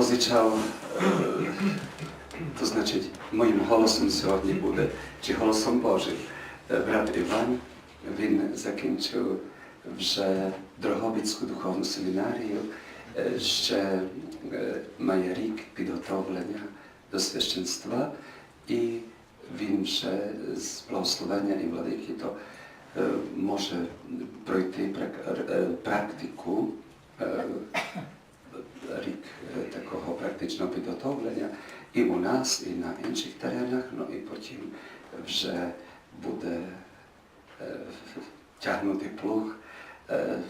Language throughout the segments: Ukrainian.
позичав, то значить, моїм голосом сьогодні буде, чи голосом Божим. Е, Брат Іван, він закінчив вже Дрогобицьку духовну семінарію, е, ще е, має рік підготовлення до священства і він вже з благословення і владики то може пройти практику рік такого практичного підготовлення і у нас, і на інших теренах, ну і потім вже буде тягнути плуг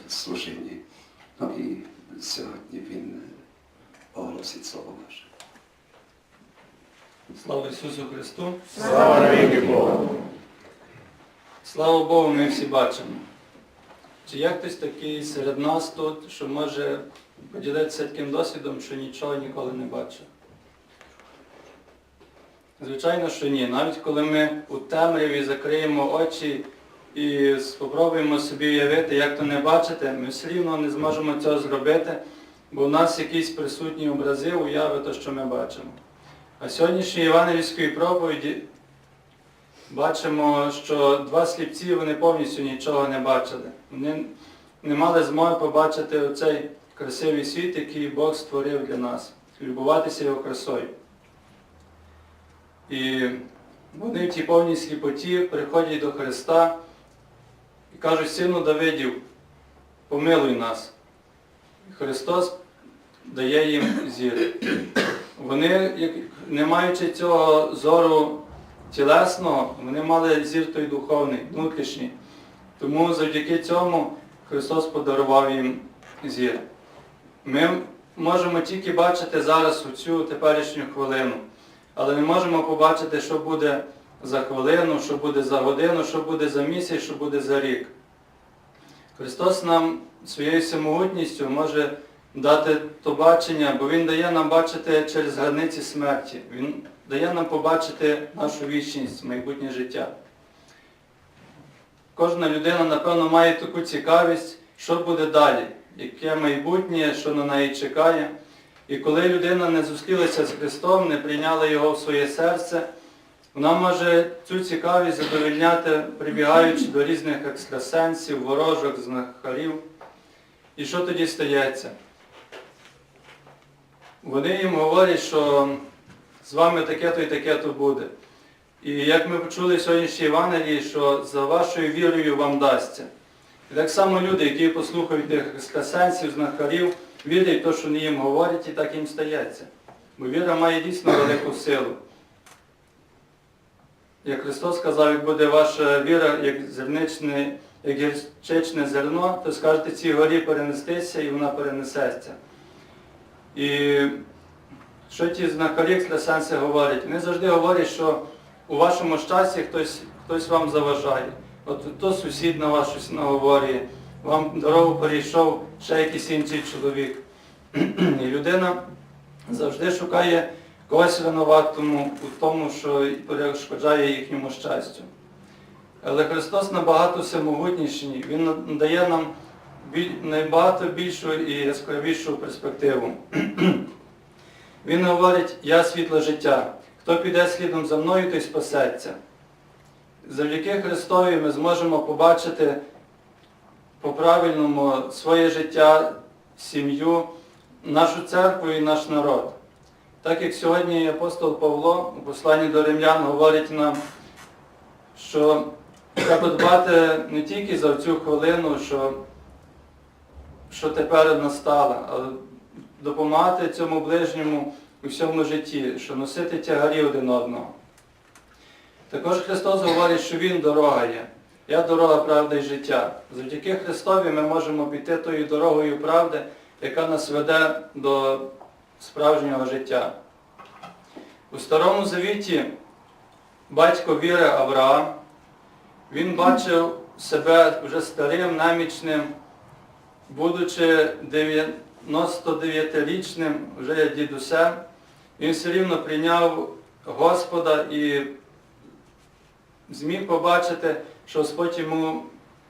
в служінні. Ну і сьогодні він оголосить слово Боже. Слава Ісусу Христу! Слава навіки Богу! Слава Богу, ми всі бачимо. Чи є хтось такий серед нас тут, що може поділитися таким досвідом, що нічого ніколи не бачив? Звичайно, що ні. Навіть коли ми у темряві закриємо очі і спробуємо собі уявити, як то не бачите, ми все рівно не зможемо цього зробити, бо в нас якісь присутні образи, уяви, то, що ми бачимо. А сьогоднішньої Євангельської проповіді бачимо, що два сліпці вони повністю нічого не бачили. Вони не мали змоги побачити оцей красивий світ, який Бог створив для нас, любуватися його красою. І вони в тій повній сліпоті приходять до Христа і кажуть, сину Давидів, помилуй нас. І Христос дає їм зір. Вони, не маючи цього зору тілесного, вони мали зір той духовний, внутрішній. Тому завдяки цьому Христос подарував їм зір. Ми можемо тільки бачити зараз у цю теперішню хвилину, але не можемо побачити, що буде за хвилину, що буде за годину, що буде за місяць, що буде за рік. Христос нам своєю самогутністю може дати то бачення, бо Він дає нам бачити через границі смерті. Він дає нам побачити нашу вічність, майбутнє життя. Кожна людина, напевно, має таку цікавість, що буде далі, яке майбутнє, що на неї чекає. І коли людина не зустрілася з Христом, не прийняла Його в своє серце, вона може цю цікавість задовільняти, прибігаючи до різних екстрасенсів, ворожок, знахарів. І що тоді стається? Вони їм говорять, що з вами таке-то і таке-то буде. І як ми почули в сьогоднішній Євангелії, що за вашою вірою вам дасться. І так само люди, які послухають тих знахарів, вірять те, що вони їм говорять, і так їм стається. Бо віра має дійсно велику силу. Як Христос сказав, як буде ваша віра, як зерничне, як гірчичне зерно, то скажете цій горі перенестися і вона перенесеться. І що ті знакарі екстрасенси говорять? Вони завжди говорять, що у вашому щасті хтось, хтось вам заважає. От то сусід на вас щось наговорює, вам дорогу перейшов ще якийсь інший чоловік. І людина завжди шукає когось винуватому у тому, що перешкоджає їхньому щастю. Але Христос набагато всемогутніший, Він надає нам набагато більшу і яскравішу перспективу. Він говорить, я світло життя. Хто піде слідом за мною, той спасеться. Завдяки Христові ми зможемо побачити по-правильному своє життя, сім'ю, нашу церкву і наш народ. Так як сьогодні апостол Павло у посланні до римлян говорить нам, що треба дбати не тільки за цю хвилину, що, що тепер настала, але допомагати цьому ближньому у всьому житті, що носити тягарі один одного. Також Христос говорить, що Він дорога є. Я дорога, правда і життя. Завдяки Христові ми можемо піти тою дорогою правди, яка нас веде до справжнього життя. У Старому Завіті батько віри Авраам, він бачив себе вже старим, намічним, будучи 99-річним вже дідусем, він все рівно прийняв Господа і зміг побачити, що Господь йому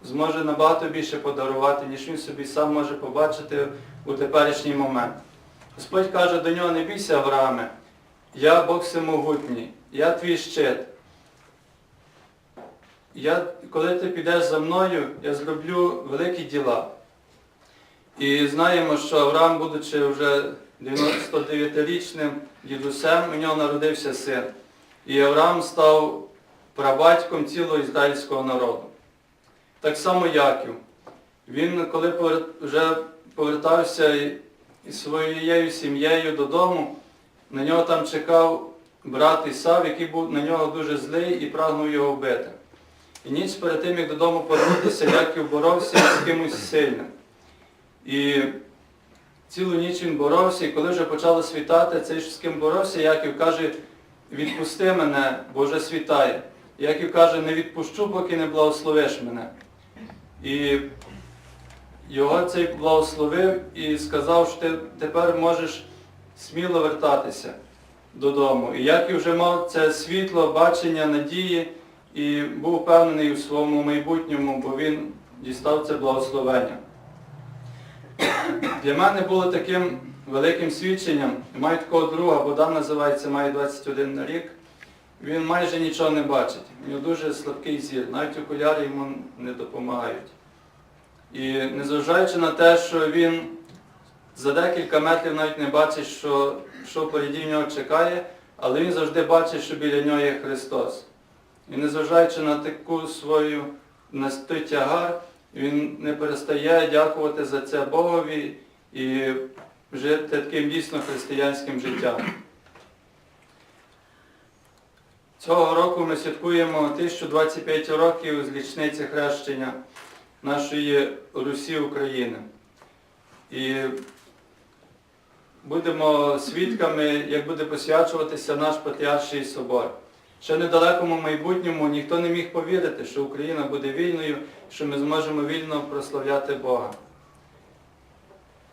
зможе набагато більше подарувати, ніж він собі сам може побачити у теперішній момент. Господь каже до нього, не бійся, Аврааме, я Бог всемогутній, я твій щит. Я, коли ти підеш за мною, я зроблю великі діла. І знаємо, що Авраам, будучи вже 99-річним дідусем, у нього народився син. І Авраам став прабатьком цілого ізраїльського народу. Так само Яків. Він, коли вже повертався із своєю сім'єю додому, на нього там чекав брат Ісав, який був на нього дуже злий і прагнув його вбити. І ніч перед тим, як додому повернутися, Яків боровся з кимось сильним. І цілу ніч він боровся, і коли вже почало світати, цей з ким боровся, Яків каже, відпусти мене, бо вже світає. Яків каже, не відпущу, поки не благословиш мене. І його цей благословив і сказав, що ти тепер можеш сміло вертатися додому. І Яків вже мав це світло, бачення, надії і був впевнений у своєму майбутньому, бо він дістав це благословення. Для мене було таким великим свідченням. Маю такого друга, Богдан називається, має 21 рік. Він майже нічого не бачить. У нього дуже слабкий зір, навіть окуляри йому не допомагають. І незважаючи на те, що він за декілька метрів навіть не бачить, що, що впереді нього чекає, але він завжди бачить, що біля нього є Христос. І незважаючи на таку свою на той тягар, він не перестає дякувати за це Богові і жити таким дійсно християнським життям. Цього року ми святкуємо 1025 років з річниці хрещення нашої Русі України. І будемо свідками, як буде посвячуватися наш Патріарший собор. Ще в недалекому майбутньому ніхто не міг повірити, що Україна буде вільною, що ми зможемо вільно прославляти Бога.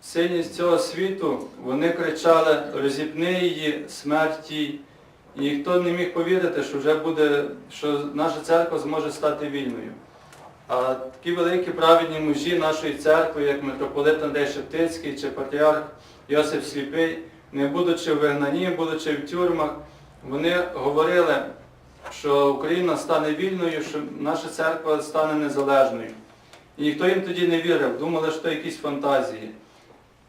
Сильні з цього світу вони кричали розіпни її, смерті. Ніхто не міг повірити, що вже буде, що наша церква зможе стати вільною. А такі великі праведні мужі нашої церкви, як митрополит Андрей Шептицький чи патріарх Йосип Сліпий, не будучи в вигнанні, будучи в тюрмах, вони говорили, що Україна стане вільною, що наша церква стане незалежною. І ніхто їм тоді не вірив, думали, що це якісь фантазії.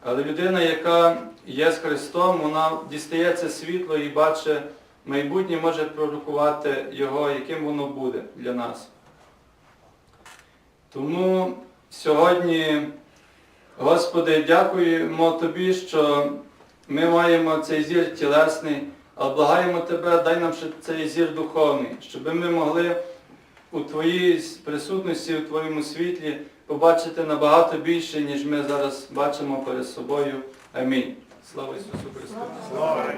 Але людина, яка є з Христом, вона дістає це світло і бачить майбутнє, може пророкувати його, яким воно буде для нас. Тому сьогодні, Господи, дякуємо Тобі, що ми маємо цей зір тілесний, а благаємо Тебе, дай нам ще цей зір духовний, щоб ми могли у Твоїй присутності, у Твоєму світлі побачити набагато більше, ніж ми зараз бачимо перед собою. Амінь. Слава Ісусу Христу! Слава